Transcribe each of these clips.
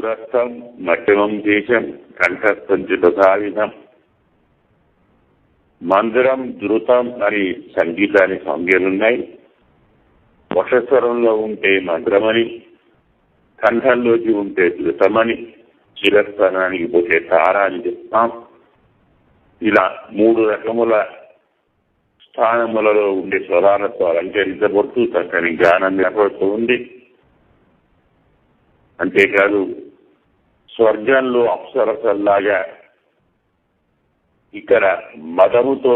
పురస్థం మధ్యమం దేశం కంఠస్థం తథావిధం మందిరం ధృతం అని సంగీతానికి సంజ్ఞలున్నాయి వక్షస్వరంలో ఉంటే మంత్రమని కంఠంలోకి ఉంటే ధృతమని చిరస్థానానికి పోతే తార అని చెప్తాం ఇలా మూడు రకముల స్థానములలో ఉండే స్వరాలతో అలంకరించబడుతూ చక్కని జ్ఞానం ఏర్పడుతూ ఉంది అంతేకాదు స్వర్గంలో అప్సరసల్లాగా ఇక్కడ మదముతో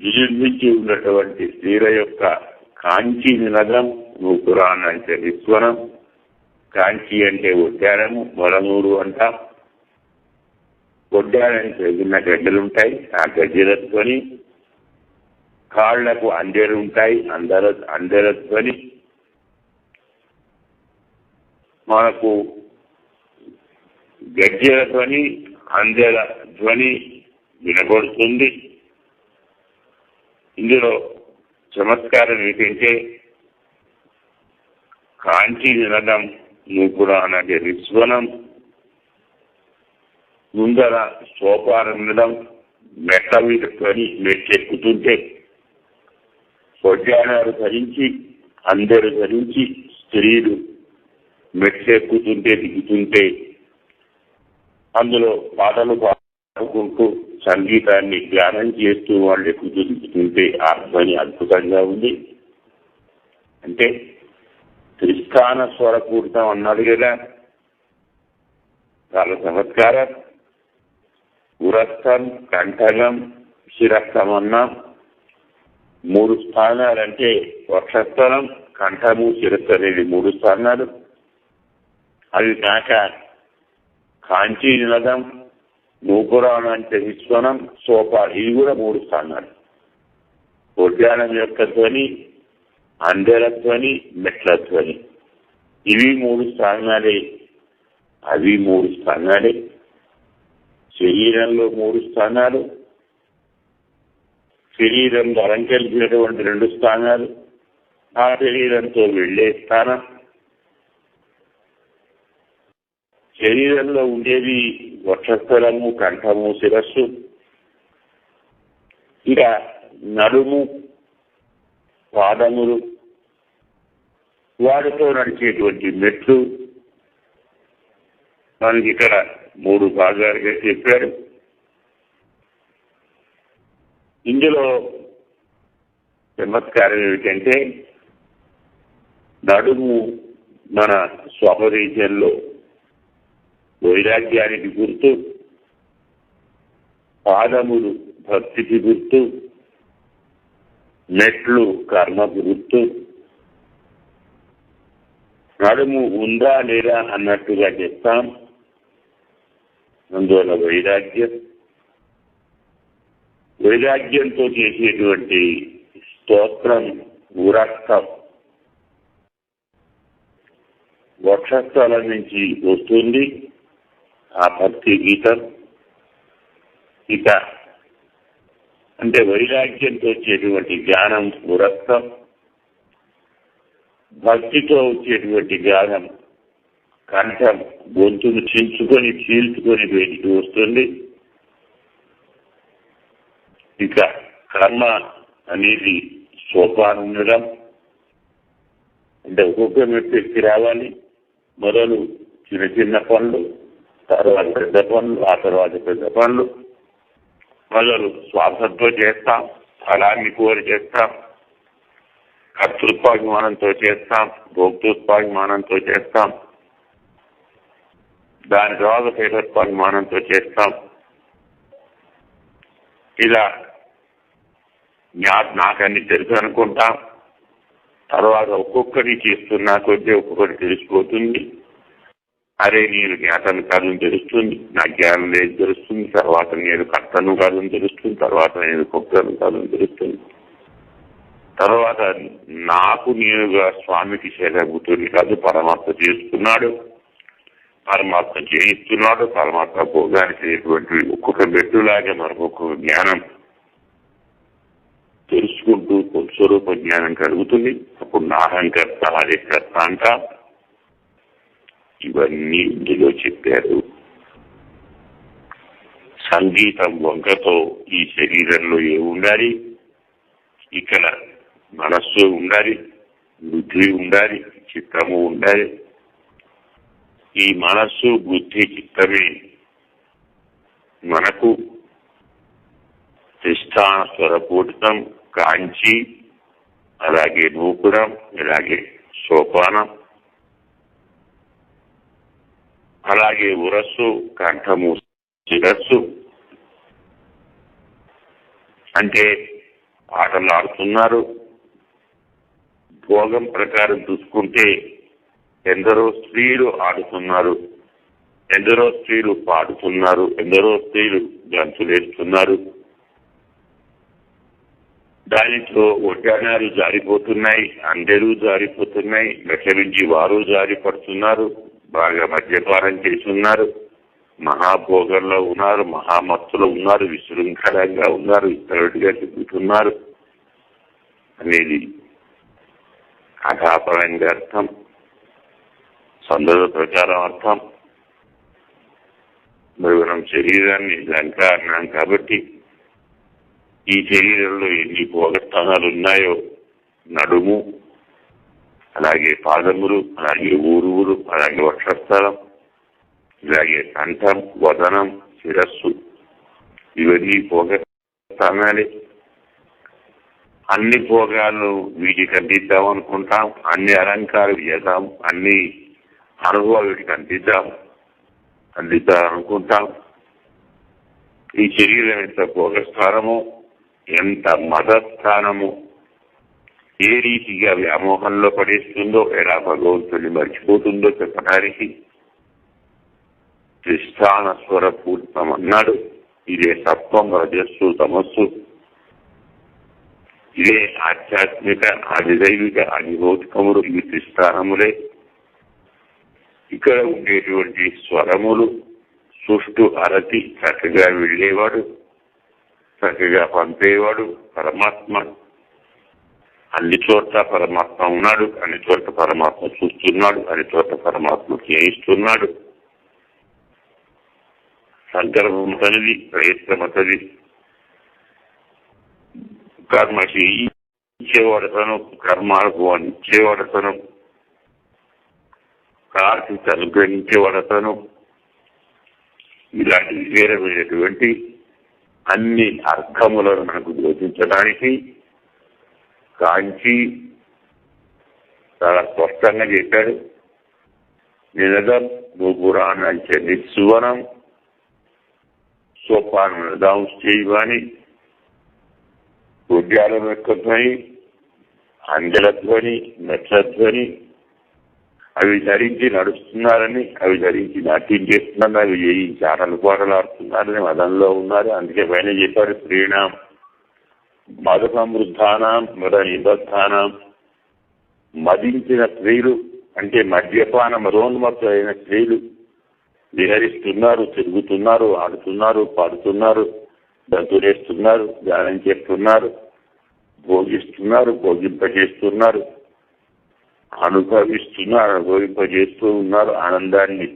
నిర్మించి ఉన్నటువంటి స్త్రీల యొక్క కాంచి నినదం నూపురాన్ అంటే విశ్వనం. కాంచి అంటే ఉద్యానము మొలనూరు అంటాం. ఉద్యానానికి తగిన గడ్డలుంటాయి ఆ గడ్డలతోని కాళ్ళకు అందరుంటాయి ఉంటాయి అందర అందెలతోని మనకు గజ్జల ధ్వని అందెల ధ్వని వినబడుతుంది. ఇందులో చమత్కారం ఏంటంటే కాంచి వినడం నూపురా అనే విశ్వనం ముందర సోపానం వినడం మెట్ల మీద ధ్వని మెట్టెక్కుతుంటే పొడ్యానాలు ధరించి అందరు ధరించి స్త్రీలు మెట్లెక్కుతుంటే దిగుతుంటే అందులో పాటలు పాడుకుంటూ సంగీతాన్ని ధ్యానం చేస్తూ వాళ్ళు ఎక్కుతూ దిగుతుంటే ఆ ధ్వని అద్భుతంగా ఉంది. అంటే త్రిస్థాన స్వరపూరితం అన్నాడు కదా. చాలా చమత్కారం. ఉరస్థం కంఠగం శిరస్థం అన్నాం. మూడు స్థానాలంటే వక్షస్థలం కంఠము శిరస్సు అనేది మూడు స్థానాలు. అవి కాక కాంచీ నిలదం నూపురాణం అంటే విశ్వనం సోపా ఇవి కూడా మూడు స్థానాలు. ఉద్యానం యొక్క ధ్వని అందెల ధ్వని మెట్ల ధ్వని. ఇవి మూడు స్థానాలే. అవి మూడు స్థానాలే. శరీరంలో మూడు స్థానాలు. శరీరంలో అలంకరించినటువంటి రెండు స్థానాలు. ఆ శరీరంతో వెళ్ళే స్థానం. శరీరంలో ఉండేవి వక్షస్థలము కంఠము శిరస్సు. ఇక నడుము పాదములు. వాటితో నడిచేటువంటి మెట్లు. మనకి ఇక్కడ మూడు భాగాలుగా చెప్పారు. ఇందులో చమత్కారం ఏమిటంటే నడుము మన స్వపదేశంలో వైరాగ్యానికి గుర్తు పాదములు భక్తికి గుర్తు మెట్లు కర్మకు గుర్తు నడుము ఉందా లేదా అన్నట్టుగా చెప్తాం. అందువల్ల వైరాగ్యం. వైరాగ్యంతో చేసేటువంటి స్తోత్రం ఉరక్తం వక్షస్థలం నుంచి వస్తుంది. ఆ భక్తి గీతం ఇక అంటే వైరాగ్యంతో వచ్చేటువంటి జ్ఞానం ఉరక్తం భక్తితో వచ్చేటువంటి జ్ఞానం కంఠం గొంతును చించుకొని చీల్చుకొని బయటికి వస్తుంది. ఇక కర్మ అనేది సోపానం ఉండడం. అంటే ఒక్కొక్క వ్యక్తికి రావాలి. మొదలు చిన్న చిన్న పనులు. తర్వాత పెద్ద పనులు ఆ తర్వాత పెద్ద పనులు మొదలు శ్వాసంతో చేస్తాం ఫలాన్ని కోరి చేస్తాం కర్తృత్వాభిమానంతో చేస్తాం భోక్తృత్వాభిమానంతో చేస్తాం దాని తర్వాత పేదత్వాభిమానంతో చేస్తాం. ఇలా నాకన్ని తెలుసు అనుకుంటాం. తర్వాత ఒక్కొక్కటి చేస్తున్నా కొద్దీ ఒక్కొక్కటి తెలిసిపోతుంది. అరే నేను జ్ఞాతను కాదని తెలుస్తుంది. నా జ్ఞానం లేదు తెలుస్తుంది. తర్వాత నేను కర్తను కాదని తెలుస్తుంది. తర్వాత నేను కుక్కను కాదని తెలుస్తుంది. తర్వాత నాకు నేనుగా స్వామికి శేఖబుద్ధుని కాదు పరమాత్మ చేస్తున్నాడు. పరమాత్మ చేయిస్తున్నాడు. పరమాత్మ భోగానికి అనేటువంటి ఒక్కొక్క మెట్టులాగే మనకు జ్ఞానం తెలుసుకుంటూ స్వరూప జ్ఞానం కలుగుతుంది. అప్పుడు నా అహంకర్త హరికర్త అంట. ఇవన్నీ ఇందులో చెప్పారు. సంగీతం వంకతో ఈ శరీరంలో ఏ ఉండాలి? ఇక్కడ మనస్సు ఉండాలి బుద్ధి ఉండాలి చిత్తము ఉండాలి. ఈ మనస్సు బుద్ధి చిత్తమే మనకు తిష్టాన స్వరపూరితం కాంచి అలాగే నూపురం అలాగే సోపానం అలాగే ఉరస్సు కంఠము శిరస్సు అంటే ఆటలు ఆడుతున్నారు భోగం ప్రకారం చూసుకుంటే ఎందరో స్త్రీలు ఆడుతున్నారు. ఎందరో స్త్రీలు పాడుతున్నారు. ఎందరో స్త్రీలు గంతులేస్తున్నారు దానితో ఒడ్డానాలు జారిపోతున్నాయి. అందరూ జారిపోతున్నాయి. గట్ల నుంచి వారు జారిపడుతున్నారు. బాగా మద్యపానం చేస్తున్నారు. మహాభోగంలో ఉన్నారు మహామత్తులో ఉన్నారు విశృంఖలంగా ఉన్నారు ఇతరుడిగా తిరుగుతున్నారు అనేది కథాపరంగా అర్థం సందర్భ ప్రకారం అర్థం. మరి మనం శరీరాన్ని లంక అన్నాం కాబట్టి ఈ శరీరంలో ఎన్ని భోగస్థానాలు ఉన్నాయో నడుము అలాగే పాదములు అలాగే ఊరువులు అలాగే వక్షస్థలం ఇలాగే కంఠం వదనం శిరస్సు ఇవన్నీ భోగస్థానాలే అన్ని భోగాలను వీటికి అందిద్దాం అనుకుంటాం అన్ని అలంకారాలు చేద్దాం అన్ని అనుభవాలు వీటికి అందిద్దాం అందిద్దాం అనుకుంటాం. ఈ శరీరం ఎంత భోగస్థానము ఎంత మతస్థానము ఏ రీతిగా వ్యామోహంలో పడేస్తుందో ఎలా భగవంతుని మర్చిపోతుందో చెప్పడానికి త్రిస్థాన స్వరపూర్తం అన్నాడు ఇదే సత్వం రజస్సు తమస్సు. ఇదే ఆధ్యాత్మిక అధిదైవిక అధిభౌతికములు ఇవి త్రిస్థానములే ఇక్కడ ఉండేటువంటి స్వరములు సుష్టు అరతి చక్కగా వెళ్ళేవాడు చక్కగా పంపేవాడు పరమాత్మ అన్ని చోట్ల పరమాత్మ ఉన్నాడు అన్ని చోట్ల పరమాత్మ చూస్తున్నాడు అన్ని చోట్ల పరమాత్మ చేయిస్తున్నాడు సంకల్పం తనది ప్రయత్నమతది. కర్మ ఇచ్చేవాడతను కర్మాలకు ఇచ్చేవాడతను కార్కి అనుగ్రహించేవాడతను. ఇలాంటి వివేరమైనటువంటి అన్ని అర్థములను మనకు బోధించడానికి కాంచి చాలా స్పష్టంగా చెప్పాడు. నినదం గోపురాణాంచ నిస్సువనం సోపానం దాంశ్చైవాని ఉద్యానం యొక్క ధ్వని అంజల ధ్వని మెట్ల ధ్వని అవి ధరించి నడుస్తున్నారని అవి ధరించి నాట్యం చేస్తున్నారని అవి చేయించి ఆటలు పాటలు ఆడుతున్నారని మదంలో ఉన్నారు. అందుకే పైన చెప్పారు స్త్రీణం మద సమృద్ధానం మృద నిబద్ధానం. మదించిన స్త్రీలు అంటే మద్యపాన మరోన్మత్తులైన స్త్రీలు విహరిస్తున్నారు తిరుగుతున్నారు ఆడుతున్నారు పాడుతున్నారు దంతులేస్తున్నారు ధ్యానం చేస్తున్నారు భోగిస్తున్నారు భోగింపజేస్తున్నారు అనుభవిస్తున్నారు అనుభవింపజేస్తూ ఉన్నారు ఆనందాన్ని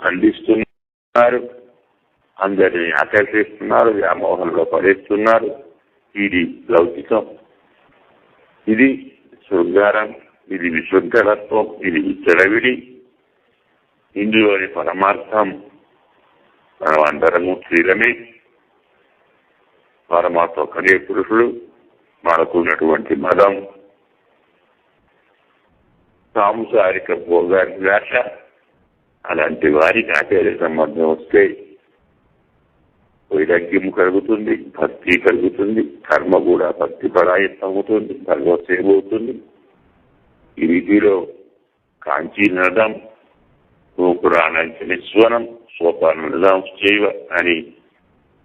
అందిస్తున్నారు. అందరిని ఆకర్షిస్తున్నారు వ్యామోహంలో పడేస్తున్నారు. ఇది లౌకికం. ఇది శృంగారం ఇది విశృంఖలత్వం ఇది విచ్చలవిడి. ఇందులోని పరమార్థం మనం అందరము స్త్రీలమే పరమాత్మ ఒక్కడే పురుషుడు మనకున్నటువంటి మదం. సాంసారిక భోగాభిలాష అలాంటి వారికి ఆచార్య సంబంధం వస్తే వైరాగ్యం కలుగుతుంది భక్తి కలుగుతుంది కర్మ కూడా భక్తి పరాయత్నం అవుతుంది భగవత్ సేవ అవుతుంది ఈ రీతిలో కాంచీ నదం గోపురాణాంచ నిస్వనం సోపాన నదాం చేయవ అని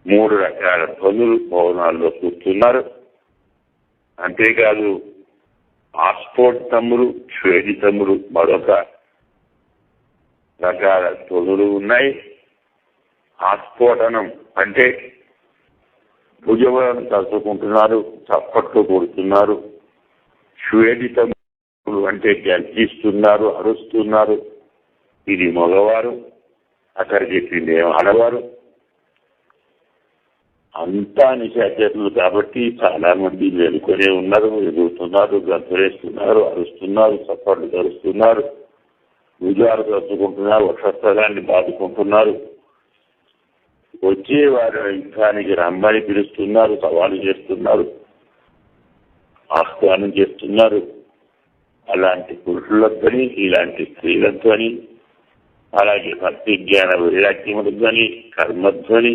మూడు రకాల ధ్వనులు భవనాల్లో చూస్తున్నారు అంతేకాదు ఆస్ఫోటములు శ్వేడితములు మరొక రకాల ధ్వనులు ఉన్నాయి. ఆస్ఫోటనం అంటే భుజములను తలుచుకుంటున్నారు చప్పట్లు కొడుతున్నారు శ్వేడితములు అంటే గర్జిస్తున్నారు అరుస్తున్నారు. ఇది మగవారు అక్కడ చెప్పింది ఏం ఆడవారు? అంతా నిశాచరులు కాబట్టి చాలా మంది వెనుకొనే ఉన్నారు ఎదుగుతున్నారు గంతులేస్తున్నారు అరుస్తున్నారు చప్పట్లు ధరుస్తున్నారు భుజాలు తలుచుకుంటున్నారు వక్షస్థలాన్ని బాదుకుంటున్నారు. వచ్చే వారి యుద్ధానికి రమ్మని పిలుస్తున్నారు సవాలు చేస్తున్నారు ఆహ్వానం చేస్తున్నారు. అలాంటి పురుషులతోని ఇలాంటి స్త్రీలతోని అలాగే భక్తి జ్ఞాన వైరాగ్యములతోని కర్మధ్వని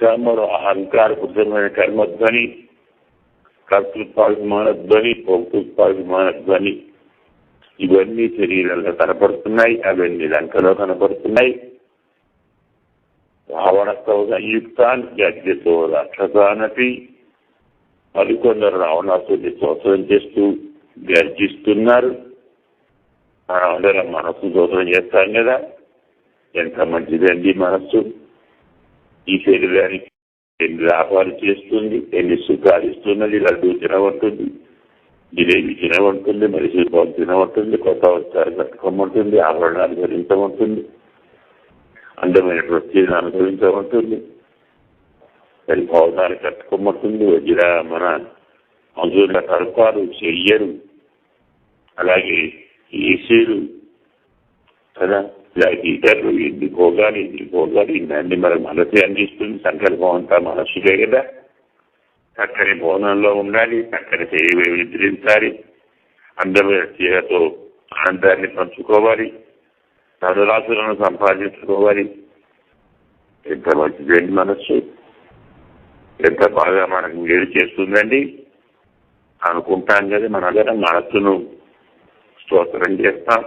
కర్మలు అహంకారబుద్ధమైన కర్మధ్వని కర్తృత్వాభిమాన ధ్వని భోక్తృత్వాభిమాన ధ్వని ఇవన్నీ శరీరంలో కనపడుతున్నాయి అవన్నీ లంకలో కనపడుతున్నాయి. రావణతో సంయుక్తాన్ గద్యతో రాక్షసానపి మరికొందరు రావణాసుని స్తోత్రం చేస్తూ గర్జిస్తున్నారు. మనందరం మనస్సు స్తోత్రం చేస్తాం కదా. ఎంత మంచిదండి మనస్సు. ఈ శరీరానికి ఎన్ని లాభాలు చేస్తుంది ఎన్ని సుఖాలు ఇస్తున్నది లడ్డూ తినబడుతుంది. జిలేబీ తినబడుతుంది మనిషి పాలు తినబడుతుంది కొత్త వస్త్రాలు కట్టుకోమంటుంది ఆభరణాలు ధరించమంటుంది అందమైన వృత్తిని అనుభవించమంటుంది మరి భవనాలు కట్టుకోమంటుంది వజ్ర మన మంజూర్ల కడపాలు చెయ్యరు. అలాగే ఏసీలు కదా? ఇలాంటి ఇతరులు ఎన్ని భోగాలు ఎన్ని భోగాలు ఇన్ని మన మనసే అందిస్తుంది సంకల్పం అంతా మనస్సులే కదా? చక్కని భవనంలో ఉండాలి చక్కని శరీరం నిద్రించాలి అందమైన చీరతో ఆనందాన్ని పంచుకోవాలి. తనురాసులను సంపాదించుకోవాలి ఎంత మంచిదండి మనస్సు ఎంత బాగా మనకు వేడి చేస్తుందండి అనుకుంటాం కదా మనందరం మనస్సును స్తోత్రం చేస్తాం.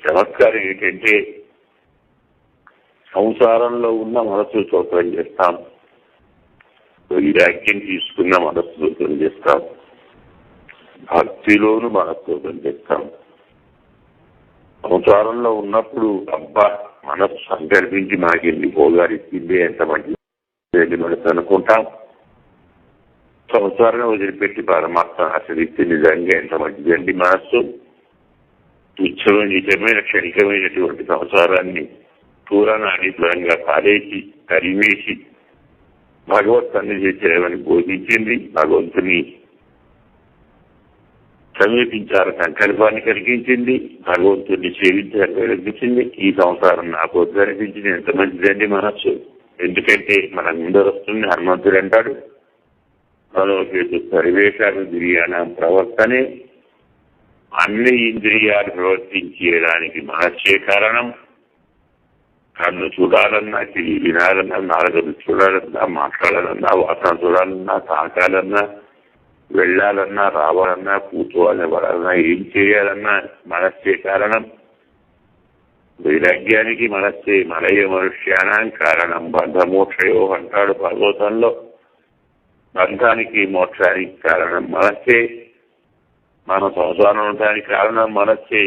చమత్కారం ఏంటంటే సంసారంలో ఉన్న మనస్సు స్తోత్రం చేస్తాం. వైరాగ్యం తీసుకున్న మనస్సు స్తోత్రం చేస్తాం. భక్తిలోను మనస్తోత్రం చేస్తాం. సంసారంలో ఉన్నప్పుడు అబ్బా మనసు సంకల్పించి మనకెళ్ళి భోగారిచ్చింది ఎంత మంచి మనసు అనుకుంటాం సంసారం వదిలిపెట్టి పరమాత్మ ఆశ్రయిస్తే నిజంగా ఎంత మంచిదండి మనస్సు. తుచ్చమైన నిజమైన క్షణికమైనటువంటి సంసారాన్ని పూరాణాన్ని దూరంగా పారేసి తరిమేసి భగవత్ సన్నిధి చేయమని బోధించింది. భగవంతుని సమీపించాల సంకల్పాన్ని కలిగించింది. భగవంతుడిని సేవించాలని కలిగించింది ఈ సంసారం నాకు వద్దు ఎంత మంచిదండి మనస్సు. ఎందుకంటే మన ముందర వస్తుంది హనుమంతుడు అంటాడు. మనోకేతు సర్వేశాలు ఇంద్రియానం ప్రవర్తనే. అన్ని ఇంద్రియాలు ప్రవర్తించేయడానికి మనస్సే కారణం. కన్ను చూడాలన్నా చెవి వినాలన్నా నాలుగు చూడాలన్నా మాట్లాడాలన్నా వాసన చూడాలన్నా తాకాలన్నా వెళ్ళాలన్నా రావాలన్నా కూర్చోవాలన్నా ఏం చేయాలన్నా మనస్సే కారణం. వైరాగ్యానికి మనస్సే మనయ మనుష్యానం కారణం. బంధమోక్షయో అంటాడు భాగవతంలో. బంధానికి మోక్షానికి కారణం మనస్సే. మన సంసారం ఉండడానికి కారణం మనస్సే.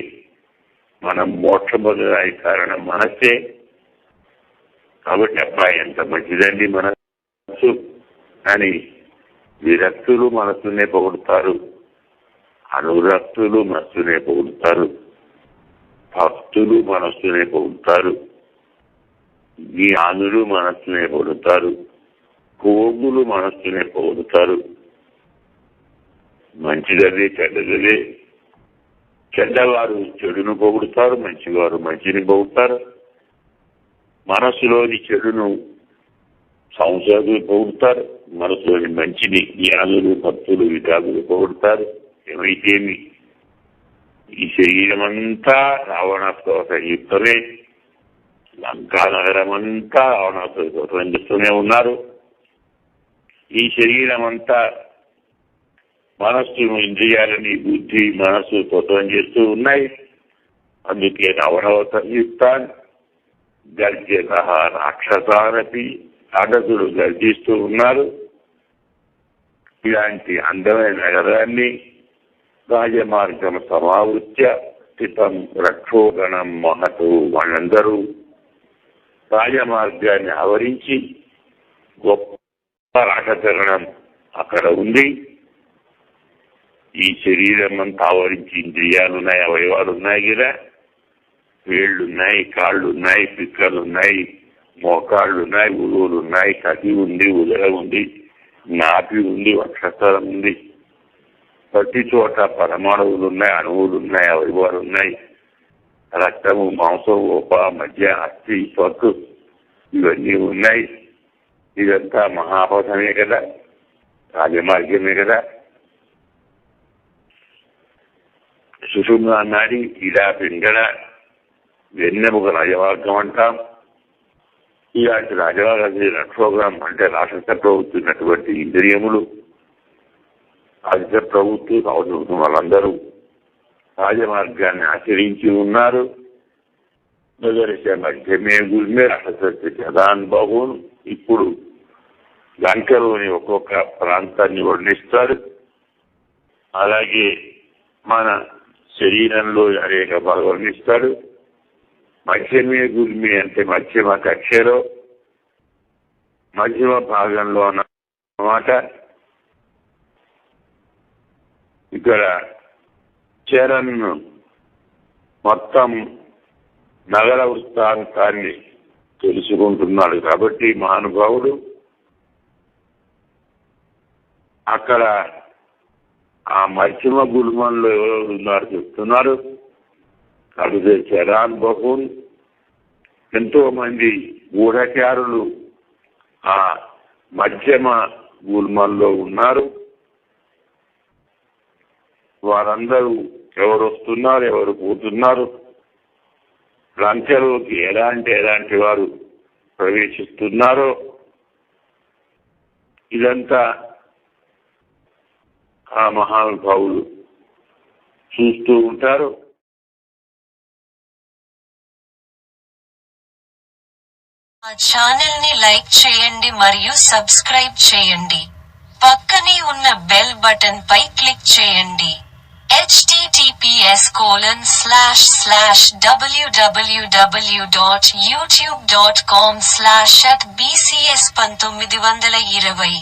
మనం మోక్షం పొందడానికి కారణం మనస్సే. కాబట్టి అబ్బాయి ఎంత మంచిదండి మనస్సు అని విరక్తులు మనస్సునే పొగుడుతారు. అనురక్తులు మనస్సునే పొగుడుతారు. భక్తులు మనస్సునే పొగుడుతారు. జ్ఞానులు మనస్సునే పొగుడుతారు. కోగులు మనస్సునే పొగుడుతారు. మంచిదదే చెడ్డదే చెడ్డవారు చెడును పొగుడుతారు మంచివారు మంచిని పొగుడుతారు. మనస్సులోని చెడును సంసారులు పోగొడతారు మనసులోని మంచిని జ్ఞానులు భక్తులు విధాగులు పోగొడతారు ఏమైతేమి? ఈ శరీరం అంతా రావణతో సంయుక్తమే లంకా నగరం అంతా రావణాస్తవ కోసం చేస్తూనే ఉన్నారు. ఈ శరీరం అంతా మనస్సు ఇంద్రియాలని బుద్ధి మనస్సు స్వతం చేస్తూ ఉన్నాయి. అందుకే రావణవ సంయుక్తాన్ గర్జత రాక్షసానపి రాక్షసుడు గర్జిస్తూ ఉన్నారు. ఇలాంటి అందమైన నగరాన్ని రాజమార్గం సమావృత్య స్థితం రక్షోగణం మహతు వాళ్ళందరూ రాజమార్గాన్ని ఆవరించి గొప్ప రాటచరణం అక్కడ ఉంది. ఈ శరీరం అంతా ఆవరించి ఇంద్రియాలు ఉన్నాయి అవయవాలు ఉన్నాయి కదా. వేళ్ళు ఉన్నాయి కాళ్ళు ఉన్నాయి పిక్కలు ఉన్నాయి. మోకాళ్ళు ఉన్నాయి ఉరువులు ఉన్నాయి కటి ఉంది ఉదర ఉంది నాపి ఉంది వక్షస్థలం ఉంది. ప్రతి చోట పరమాణువులు ఉన్నాయి అణువులు ఉన్నాయి అవయవాలు ఉన్నాయి. రక్తము మాంసం ఉప మధ్య అస్థి పక్కు ఇవన్నీ ఉన్నాయి. ఇదంతా మహాపథమే కదా రాజమార్గమే కదా. సుషుమ్న నాడి ఇలా పింగళ వెన్నెముక రాజమార్గం అంటాం. ఇలాంటి రాజమార్గం లక్షోగ్రాం అంటే రాష్ట్ర ప్రభుత్వమైనటువంటి ఇంద్రియములు రాష్ట్ర ప్రభుత్వం అవసరం వాళ్ళందరూ రాజమార్గాన్ని ఆచరించి ఉన్నారు. మొదలైతే మధ్యమే గురిమే రాష్ట్రశక్తి ప్రధాన్ బాబును ఇప్పుడు లంకలోని ఒక్కొక్క ప్రాంతాన్ని వర్ణిస్తారు. అలాగే మన శరీరంలో అనేక భాగాలు వర్ణిస్తాడు మధ్యమే గురిమి అంటే మధ్యమ కక్షలో మధ్యమ భాగంలో అన్నమాట ఇక్కడ చరణ్ మొత్తం నగర వృత్తాంతాన్ని తెలుసుకుంటున్నాడు కాబట్టి మహానుభావుడు అక్కడ ఆ మధ్యమ గుల్మంలో ఎవరు ఉన్నారు చెప్తున్నారు. అడిగే చరాన్ బహున్. ఎంతో మంది గూఢచారులు ఆ మధ్యమ గుల్మల్లో ఉన్నారు. వారందరూ ఎవరు వస్తున్నారు ఎవరు పోతున్నారు? లంచలోకి ఎలాంటి ఎలాంటి వారు ప్రవేశిస్తున్నారో ఇదంతా ఆ మహానుభావులు చూస్తూ ఉంటారు. ఛానల్ని లైక్ చేయండి మరియు సబ్స్క్రైబ్ చేయండి. పక్కనే ఉన్న బెల్ బటన్ పై క్లిక్ చేయండి. https colon slash slash WWW dot YouTube dot com slash at BCS పంతొమ్మిది వందల ఇరవై.